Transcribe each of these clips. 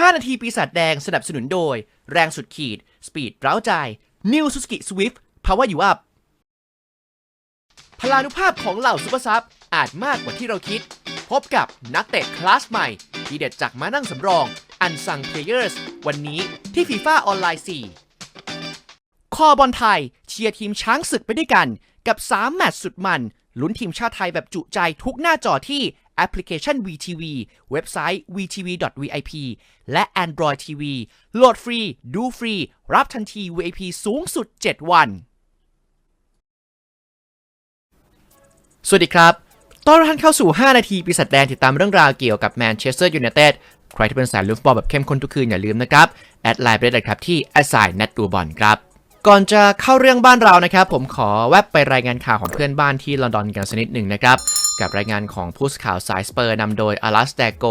5 นาทีปีศาจแดงสนับสนุนโดย แรงสุดขีด สปีดเร้าใจ New Suzuki Swift Power You Up พลานุภาพของเหล่าซุปเปอร์ซับอาจมากกว่าที่เราคิด พบกับนักเตะคลาสใหม่ ที่เด็ดจากมานั่งสำรอง อันซังเพลเยอร์สวันนี้ที่ฟีฟ่าออนไลน์ 4 คอบอลไทย เชียร์ทีมช้างศึกไปด้วยกัน กับ 3 แมตช์สุดมันลุ้นทีมชาติไทยแบบจุใจทุกหน้าจอที่ แอปพลิเคชัน VTV เว็บไซต์ vtv.vip และ Android TV โหลดฟรี ดูฟรี รับทันที VIP สูงสุด 7 วัน สวัสดีครับ ต้อนรับท่านเข้าสู่ 5 นาทีปีศาจแดงติดตามเรื่องราวเกี่ยวกับแมนเชสเตอร์ยูไนเต็ดใครที่เป็นสายลูฟบอลแบบเข้มข้นทุกคืนอย่าลืมนะครับ แอดไลน์ไปได้เลยครับที่ a s s i g n นัดดูบอลครับก่อนจะเข้าเรื่องบ้านเรานะครับ ผมขอแวบไปรายงานข่าวของเพื่อนบ้านที่ลอนดอนกันสักนิดหนึ่งนะครับ กับรายงานของผู้สื่อข่าวสายสเปอร์นำโดยอลัสแดโก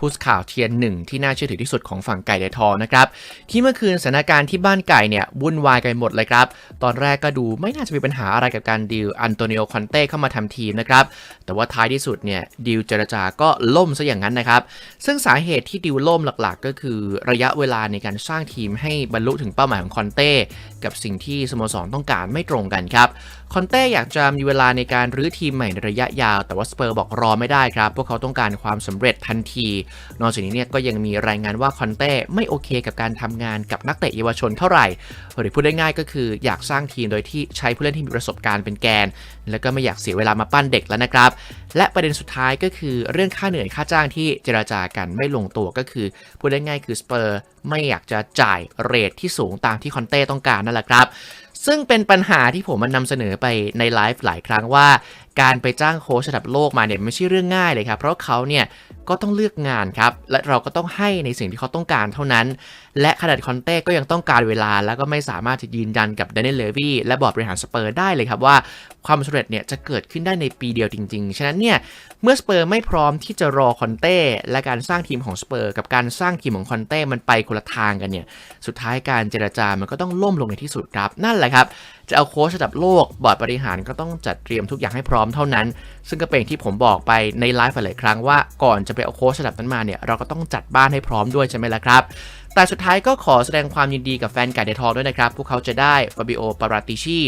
ผู้สข่าวเทียนหนึ่งที่น่าเชื่อถือที่สุดของฝั่งไก่เดทองนะครับที่เมื่อคืนสถานการณ์ที่บ้านไก่เนี่ยวุ่นวายกันหมดเลยครับ ตอนแรกก็ดูไม่น่าจะมีปัญหาอะไรกับการดีลอันโตนิโอคอนเต้เข้ามาทำทีมนะครับแต่ว่าท้ายที่สุดเนี่ยดีลเจรจาก็ล่มซะอย่างนั้นนะครับ ซึ่งสาเหตุที่ดีลล่มหลักๆ ก็คือระยะเวลาในการสร้างทีมให้บรรลุถึงเป้าหมายของคอนเต้กับสิ่งที่สโมสรต้องการไม่ตรงกันครับคอนเต้อยากจะมีเวลาในการรื้อทีมใหม่ในระยะยาว แต่ว่าสเปอร์บอกรอไม่ได้ครับ พวกเขาต้องการความสำเร็จทันทีนอกจากนี้เนี่ยก็ยังมีรายงานว่าคอนเต้ไม่โอเคกับการทำงานกับนักเตะเยาวชนเท่าไหร่ หรือพูดได้ง่ายก็คืออยากสร้างทีมโดยที่ใช้ผู้เล่นที่มีประสบการณ์เป็นแกน แล้วก็ไม่อยากเสียเวลามาปั้นเด็กแล้วนะครับ และประเด็นสุดท้ายก็คือเรื่องค่าเหนื่อยค่าจ้างที่เจราจากันไม่ลงตัวก็คือพูดได้ง่ายคือสเปอร์ไม่อยากจะจ่ายเรทที่สูงตามที่คอนเต้ต้องการนั่นแหละครับซึ่งเป็นปัญหาที่ผมมันนำเสนอไปในไลฟ์หลายครั้งว่า การไปจ้างโค้ชระดับโลกมาเนี่ยไม่ใช่เรื่องง่ายเลยครับ เพราะเขาเนี่ยก็ต้องเลือกงานครับ และเราก็ต้องให้ในสิ่งที่เขาต้องการเท่านั้น และขนาดคอนเต้ก็ยังต้องการเวลา แล้วก็ไม่สามารถจะยืนยันกับเดนเนลเลวีและบอร์ดบริหารสเปอร์ได้เลยครับว่าความสำเร็จเนี่ยจะเกิดขึ้นได้ในปีเดียวจริง ๆ ฉะนั้นเนี่ยเมื่อสเปอร์ไม่พร้อมที่จะรอคอนเต้และการสร้างทีมของสเปอร์กับการสร้างทีมของคอนเต้มันไปคนละทางกันเนี่ยสุดท้ายการเจรจามันก็ต้องล่มลงในที่สุดครับนั่นแหละครับ จะเอาโค้ชระดับโลกบอร์ดบริหารก็ต้องจัดเตรียมทุกอย่างให้พร้อมเท่านั้น ซึ่งก็เป็นที่ผมบอกไปในไลฟ์หลายครั้งว่าก่อนจะไปเอาโค้ชระดับนั้นมาเนี่ยเราก็ต้องจัดบ้านให้พร้อมด้วยใช่ไหมล่ะครับ แต่สุดท้ายก็ขอแสดงความยินดีกับแฟนไก่เดทองด้วยนะครับ พวกเขาจะได้ฟาบิโอ ปาราติชี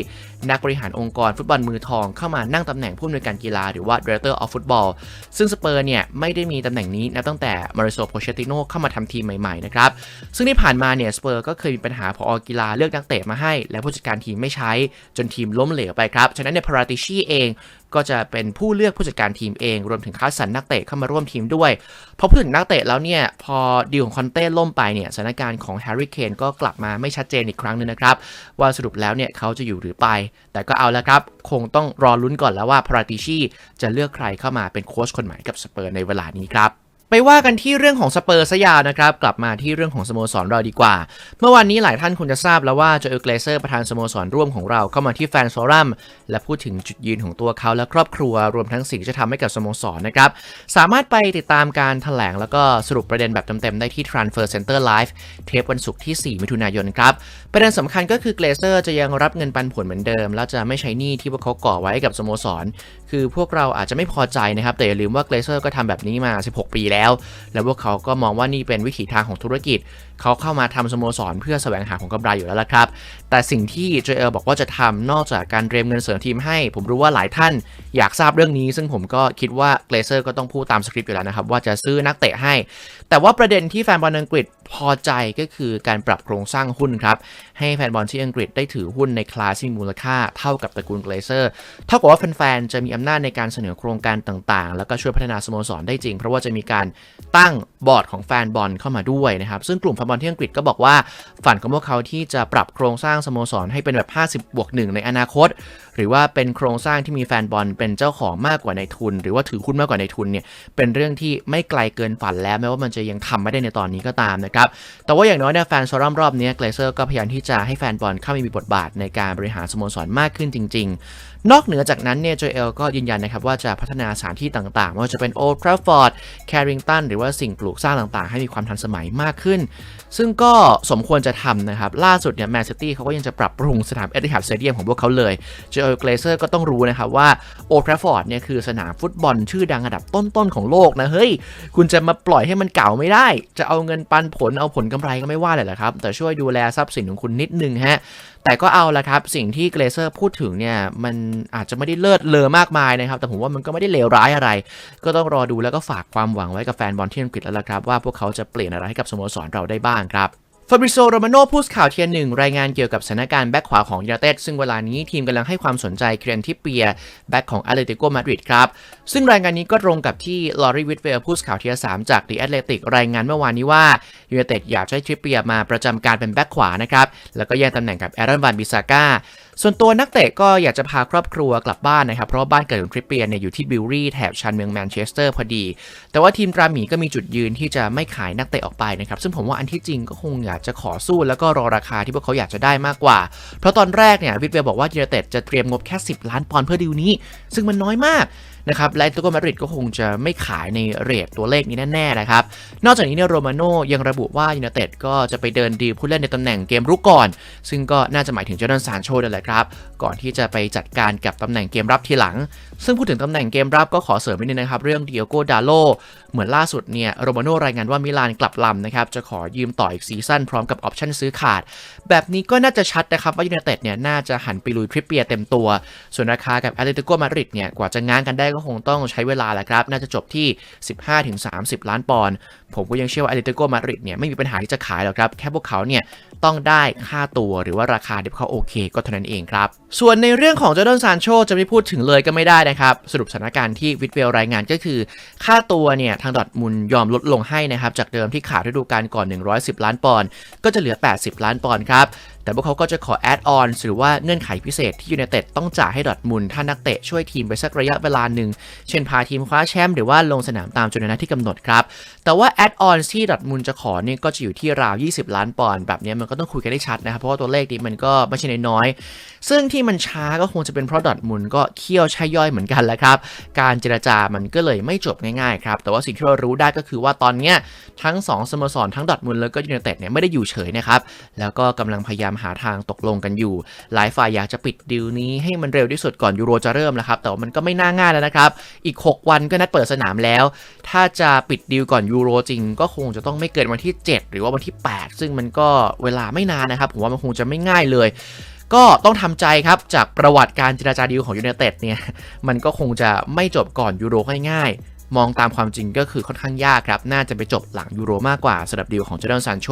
นักบริหารองค์กรฟุตบอลมือทองเข้ามานั่งตำแหน่งผู้อำนวยการกีฬาหรือว่า Director of Football ซึ่งสเปอร์เนี่ย ไม่ได้มีตำแหน่งนี้นับตั้งแต่มาริโซโพเชติโนเข้ามาทำทีมใหม่ๆนะครับ ซึ่งที่ผ่านมาเนี่ยสเปอร์ก็เคยมีปัญหาพออกีฬาเลือกนักเตะมาให้ และผู้จัดการทีมไม่ใช้จนทีมล้มเหลวไปครับ ฉะนั้นในพาราติชีเอง ก็จะเป็นผู้เลือกผู้จัดการทีมเอง รวมถึงคัดสรรนักเตะเข้ามาร่วมทีมด้วยพอพูดถึงนักเตะแล้วเนี่ยพอดีลของคอนเต้ล่มไปเนี่ยสถานการณ์ของแฮร์รี่เคนก็กลับมาไม่ชัดเจนอีกครั้งหนึงนะครับ ว่าสรุปแล้วเนี่ยเขาจะอยู่หรือไป แต่ก็เอาแล้วครับ คงต้องรอลุ้นก่อนแล้วว่าพาราติชีจะเลือกใครเข้ามาเป็นโค้ชคนใหม่กับสเปอร์ในเวลานี้ครับ ไปว่ากันที่เรื่องของสเปอร์ซะยานะครับ กลับมาที่เรื่องของสโมสรเราดีกว่า เมื่อวานนี้หลายท่านคงจะทราบแล้วว่าโจเอลเกรเซอร์ประธานสโมสรร่วมของเราเข้ามาที่แฟนโซรัมและพูดถึงจุดยืนของตัวเขาและครอบครัวรวมทั้งสิ่งที่จะทำให้กับสโมสรนะครับ สามารถไปติดตามการถแถลงแล้วก็สรุปประเด็นแบบเต็มๆได้ที่ Transfer Center Live เทปวันศุกร์ที่ 4 มิถุนายนครับประเด็นสำคัญก็คือเกรเซอร์จะยังรับเงินปันผลเหมือนเดิม แล้วจะไม่ใช้หนี้ที่พวกเขาก่อไว้กับสโมสร คือพวกเราอาจจะไม่พอใจนะครับ แต่อย่าลืมว่าเกรเซอร์ก็ทำแบบนี้มา 16 ปีแล้ว และพวกเขาก็มองว่านี่เป็นวิถีทางของธุรกิจ เขาเข้ามาทำสโมสรเพื่อแสวงหาของกำไรอยู่แล้วละครับ แต่สิ่งที่เจเอลบอกว่าจะทำนอกจากการเตรียมเงินเสริมทีมให้ ผมรู้ว่าหลายท่านอยากทราบเรื่องนี้ ซึ่งผมก็คิดว่าเกรเซอร์ก็ต้องพูดตามสคริปต์อยู่แล้วนะครับ ว่าจะซื้อนักเตะให้ แต่ว่าประเด็นที่แฟนบอลอังกฤษพอใจก็คือการปรับโครงสร้างหุ้นครับ ให้แฟนบอลที่อังกฤษได้ถือหุ้นในคลาสที่มีมูลค่าเท่ากับตระกูลเกรเซอร์เท่ากับว่าแฟนๆจะมีอำนาจในการเสนอโครงการต่างๆ แล้วก็ช่วยพัฒนาสโมสรได้จริง เพราะว่าจะมีการตั้งบอร์ดของแฟนบอลเข้ามาด้วยนะครับซึ่งกลุ่มแฟนบอลที่อังกฤษก็บอกว่า ฝันของพวกเขาที่จะปรับโครงสร้างสโมสรให้เป็นแบบ 50 บวกหนึ่งในอนาคต หรือว่าเป็นโครงสร้างที่มีแฟนบอลเป็นเจ้าของมากกว่าในทุน หรือว่าถือหุ้นมากกว่าในทุนเนี่ยเป็นเรื่องที่ไม่ไกลเกินฝันแล้วแม้ว่ามันจะยังทำไม่ได้ในตอนนี้ก็ตามนะครับแต่ว่าอย่างน้อยเนี่ยแฟนโซรัมรอบนี้เกรเซอร์ก็พยายามที่จะให้แฟนบอลเข้ามามีบทบาทในการบริหารสโมสรมากขึ้นจริง ๆ นอกเหนือจากนั้นเนี่ยโจเอลก็ยืนยันนะครับว่าจะพัฒนาสถานที่ต่างๆไม่ว่าจะเป็นโอทราฟอร์ดแคริงตันหรือว่าสิ่งปลูกสร้างต่างๆ ให้มีความทันสมัยมากขึ้น ซึ่งก็สมควรจะทำนะครับ ล่าสุดเนี่ยแมนซิตี้เขาก็ยังจะปรับปรุงสนามเอติฮัดสเตเดียมของพวกเขาเลยโจเอลเกรเซอร์ก็ต้องรู้นะครับว่าโอทราฟอร์ดเนี่ยคือสนามฟุตบอลชื่อดังอันดับต้นๆของโลกนะเฮ้ยคุณจะมาปล่อยให้มันเก่าไม่ได้ จะเอาเงินปันผลเอาผลกำไรก็ไม่ว่าเลยแหละครับแต่ช่วยดูแลทรัพย์สินของคุณนิดนึงฮะ แต่ก็เอาละครับ สิ่งที่เกรเซอร์พูดถึงเนี่ย มันอาจจะไม่ได้เลิศเลอมากมายนะครับ แต่ผมว่ามันก็ไม่ได้เลวร้ายอะไร ก็ต้องรอดูแล้วก็ฝากความหวังไว้กับแฟนบอลที่อังกฤษแล้วละครับ ว่าพวกเขาจะเปลี่ยนอะไรให้กับสโมสรเราได้บ้างครับฟาบริโซโรมาโนผู้ข่าวเทียนหนึ่งรายงานเกี่ยวกับสถานการณ์แบ็คขวาของยูไนเต็ดซึ่งเวลานี้ทีมกำลังให้ความสนใจเครนทิปเปียแบ็คของอาเลติโกมาดริดครับ ซึ่งรายงานนี้ก็ตรงกับที่ลอรีวิทเวลผู้ข่าวเทียสามจากดีแอตเลติกรายงานเมื่อวานนี้ว่า ยูไนเต็ดอยากใช้ทริปเปียมาประจำการเป็นแบ็คขวานะครับ แล้วก็แย่งตำแหน่งกับแอรอนวันบิซาก้า ส่วนตัวนักเตะก็อยากจะพาครอบครัวกลับบ้านนะครับ เพราะบ้านเกิดของทริปเปียเนี่ยอยู่ที่บิลลี่แถบชานเมืองแมนเชสเตอร์พอดี แต่ว่าทีมตราหมีก็มีจุดยืนที่จะไม่ขายนักเตะออกไปนะครับ ซึ่งผมว่าอันที่จริงก็คงอยากจะขอสู้แล้วก็รอราคาที่พวกเขาอยากจะได้มากกว่า เพราะตอนแรกเนี่ยวิทเวลบอกว่ายูไนเต็ดจะเตรียมงบแค่ 10 ล้านปอนด์เพื่อดีลนี้ ซึ่งมันน้อยมากนะครับและตัวมาดริดก็คงจะไม่ขายในเรทตัวเลขนี้แน่ๆนะครับ นอกจากนี้เนี่ยโรมาโนยังระบุว่ายูไนเต็ดก็จะไปเดินดีผู้เล่นในตำแหน่งเกมรุกก่อน ซึ่งก็น่าจะหมายถึงเจอร์แดนซานโชนั่นแหละครับ ก่อนที่จะไปจัดการกับตำแหน่งเกมรับทีหลัง ซึ่งพูดถึงตำแหน่งเกมรับก็ขอเสริมนิดนึงนะครับ เรื่องเดียโกดาโลเหมือนล่าสุดเนี่ยโรมาโนรายงานว่ามิลานกลับลำนะครับจะขอยืมต่ออีกซีซั่นพร้อมกับออปชั่นซื้อขาด แบบนี้ก็น่าจะชัดนะครับว่ายูไนเต็ดเนี่ยน่าจะหันไปลุยทริปเปียเต็มตัว ส่วนราคากับแอตเลติโกมาดริดเนี่ยกว่าจะง้างกันได้ก็คงต้องใช้เวลาแหละครับ น่าจะจบที่ 15-30 ล้านปอนด์ผมก็ยังเชื่อว่าอตเลติโกมาดริดเนี่ยไม่มีปัญหาที่จะขายหรอกครับ แค่พวกเขาเนี่ยต้องได้ค่าตัวหรือว่าราคาที่เขาโอเค ก็เท่านั้นเองครับ ส่วนในเรื่องของเจอร์ดนซานโชจะไม่พูดถึงเลยก็ไม่ได้นะครับ สรุปสถานการณ์ที่วิทเวลรายงานก็คือ ค่าตัวเนี่ยทางดอทมุนยอมลดลงให้นะครับ จากเดิมที่ขาดฤดูกาลก่อน 110 ล้านปอนด์ก็จะเหลือ 80 ล้านปอนด์ครับ แต่พวกเขาก็จะขอแอดออนหรือว่าเงื่อนไขพิเศษที่ยูไนเต็ดต้องจ่ายให้ดอทมุนถ้านักเตะช่วยทีมไปสักระยะเวลาหนึ่ง เช่นพาทีมคว้าแชมป์หรือว่าลงสนามตามจำนวนนัดที่กำหนดครับ แต่ว่าแอดออนที่ดอทมุนจะขอเนี่ยก็จะอยู่ที่ราว 20 ล้านปอนด์แบบนี้มันก็ต้องคุยกันได้ชัดนะครับ เพราะว่าตัวเลขนี้มันก็ไม่ใช่น้อยซึ่งที่มันช้าก็คงจะเป็นเพราะดอทมุนก็เคี่ยวใช้ย่อยเหมือนกันแหละครับ การเจรจามันก็เลยไม่จบง่ายๆครับ แต่ว่าสิ่งที่เรารู้ได้ก็คือว่าตอนเนี้ยทั้ง 2สโมสรทั้งดอทมุนแล้วก็ยูไนเต็ดเนี่ยไม่ได้อยู่เฉยนะครับ แล้วก็กำลังพยายามหาทางตกลงกันอยู่ หลายฝ่ายอยากจะปิดดีลนี้ให้มันเร็วที่สุดก่อนยูโรจะเริ่มนะครับ แต่ว่ามันก็ไม่น่าง่ายแล้วนะครับ อีก 6 วันก็นัดเปิดสนามแล้ว ถ้าจะปิดดีลก่อนยูโรจริง ก็คงจะต้องไม่เกินวันที่ 7 หรือว่าวันที่ 8 ซึ่งมันก็เวลาไม่นานนะครับ ผมว่ามันคงจะไม่ง่ายเลยก็ต้องทำใจครับจากประวัติการเจราจาดีลของยูไนเต็ดเนี่ย มันก็คงจะไม่จบก่อนยูโรง่ายๆ มองตามความจริงก็คือค่อนข้างยากครับ น่าจะไปจบหลังยูโรมากกว่าสำหรับดีลของเจอร์แดนซานโช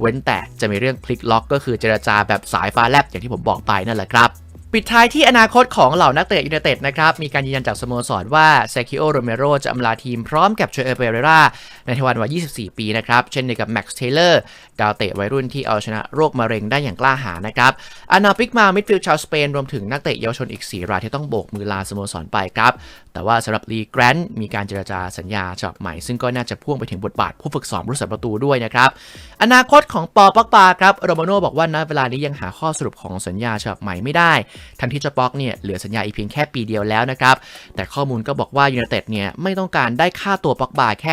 เว้นแต่จะมีเรื่องพลิกล็อก ก็คือเจรจาแบบสายฟ้าแลบอย่างที่ผมบอกไปนั่นแหละครับ ปิดท้ายที่อนาคตของเหล่านักเตะยูไนเต็ดนะครับ มีการยืนยันจากสโมสรว่าเซคิโอโรเมโรจะอำลาทีมพร้อมกับโชเอเปเรราในทวันวัย 24 ปีนะครับ เช่นเดียวกับแม็กซ์เทเลอร์ดาวเตะวัยรุ่นที่เอาชนะโรคมะเร็งได้อย่างกล้าหาญนะครับอานาปิกมามิดฟิลด์ชาวสเปน รวมถึงนักเตะเยาวชนอีก 4 รายที่ต้องโบกมือลาสโมสรไปครับ แต่ว่าสำหรับลีแกรนท์มีการเจรจาสัญญาฉบับใหม่ ซึ่งก็น่าจะพ่วงไปถึงบทบาทผู้ฝึกสอนผู้รักษาประตูด้วยนะครับอนาคตของปอปักปาครับโรมาโนบอกว่าณเวลานี้ยังหาข้อสรุปของสัญญาฉบับใหม่ไม่ได้ทั้งที่เจ้าป๊อกเนี่ยเหลือสัญญาอีกเพียงแค่ปีเดียวแล้วนะครับ แต่ข้อมูลก็บอกว่ายูไนเต็ดเนี่ยไม่ต้องการได้ค่าตัวปักบาแค่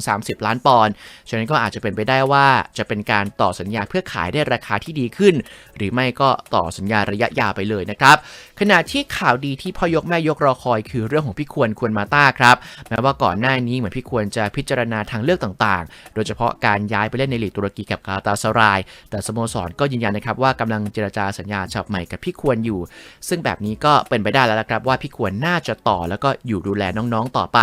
20-30 ล้านปอนด์ฉะนั้นก็อาจจะเป็นไปได้ว่าจะเป็นการต่อสัญญาเพื่อขายได้ราคาที่ดีขึ้น หรือไม่ก็ต่อสัญญาระยะยาวไปเลยนะครับขณะที่ข่าวดีที่พ่อยกแม่ยกรอคอยคือเรื่องของพี่ควรควรมาต้าครับแม้ว่าก่อนหน้านี้เหมือนพี่ควรจะพิจารณาทางเลือกต่างๆ โดยเฉพาะการย้ายไปเล่นในลีกตุรกีกับกาตาสราย แต่สโมสรก็ยืนยันนะครับว่ากำลังเจรจาสัญญาฉบับใหม่กับพี่ควรอยู่ซึ่งแบบนี้ก็เป็นไปได้แล้วละครับว่าพี่ควรน่าจะต่อแล้วก็อยู่ดูแลน้องๆต่อไป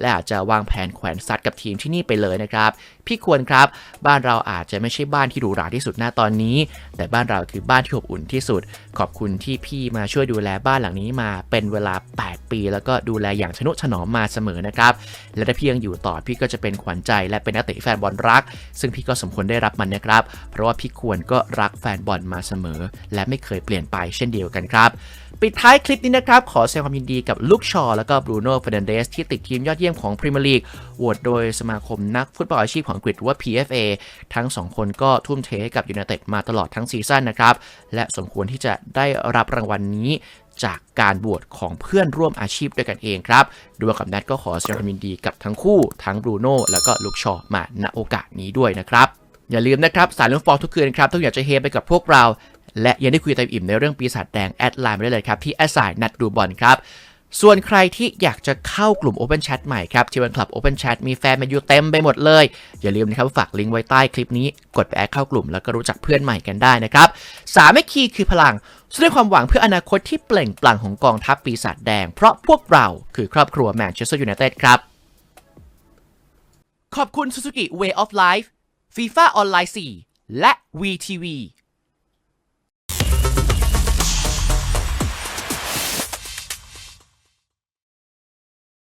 และอาจจะวางแผนแขวนซัดกับทีมที่นี่ไปเลยนะครับพี่ควรครับ บ้านเราอาจจะไม่ใช่บ้านที่หรูหราที่สุดหน้าตอนนี้ แต่บ้านเราคือบ้านที่อบอุ่นที่สุด ขอบคุณที่พี่มาช่วยดูแลบ้านหลังนี้มาเป็นเวลา 8 ปี แล้วก็ดูแลอย่างชนุถนอมมาเสมอนะครับและถ้าพี่ยังอยู่ต่อพี่ก็จะเป็นขวัญใจและเป็นนักเตะแฟนบอลรัก ซึ่งพี่ก็สมควรได้รับมันนะครับ เพราะว่าพี่ควรก็รักแฟนบอลมาเสมอ และไม่เคยเปลี่ยนไปเช่นเดียวกันครับ ปิดท้ายคลิปนี้นะครับ ขอแสดงความยินดีกับลูกชอแล้วก็บรูโน่เฟรนเดสที่ติดทีมยอดเยี่ยมของพรีเมียร์ลีกโหวตโดยสมาคมนักฟุตบอลอาชีพของอังกฤษว่า PFA ทั้ง 2 คนก็ทุ่มเทให้กับยูไนเต็ดมาตลอดทั้งซีซั่นนะครับ และสมควรที่จะได้รับรางวัลนี้จากการบวชของเพื่อนร่วมอาชีพด้วยกันเองครับดูกับแนทก็ขอแสดงความยินดีกับทั้งคู่ ทั้งบรูโน่แล้วก็ลุคชอมาณโอกาสนี้ด้วยนะครับอย่าลืมนะครับ สายเรื่องฟอร์ทุกคืนครับต้องอยากจะเฮไปกับพวกเรา และยังได้คุยเต็มอิ่มในเรื่องปีศาจแดงแอดไลน์มาได้เลยครับ ที่แอดสายนัดดูบอลครับส่วนใครที่อยากจะเข้ากลุ่ม Open Chat ใหม่ครับที่วันคลับ Open Chat มีแฟนแมนยูเต็มไปหมดเลย อย่าลืมนะครับฝากลิงก์ไว้ใต้คลิปนี้ กดไปแอดเข้ากลุ่มแล้วก็รู้จักเพื่อนใหม่กันได้นะครับสามัคคีคือพลังแสดงความหวังเพื่ออนาคตที่เปล่งปลั่งของกองทัพปีศาจแดง เพราะพวกเราคือครอบครัวแมนเชสเตอร์ยูไนเต็ดครับ ขอบคุณ Suzuki Way of Life FIFA ออนไลน์4และ VTV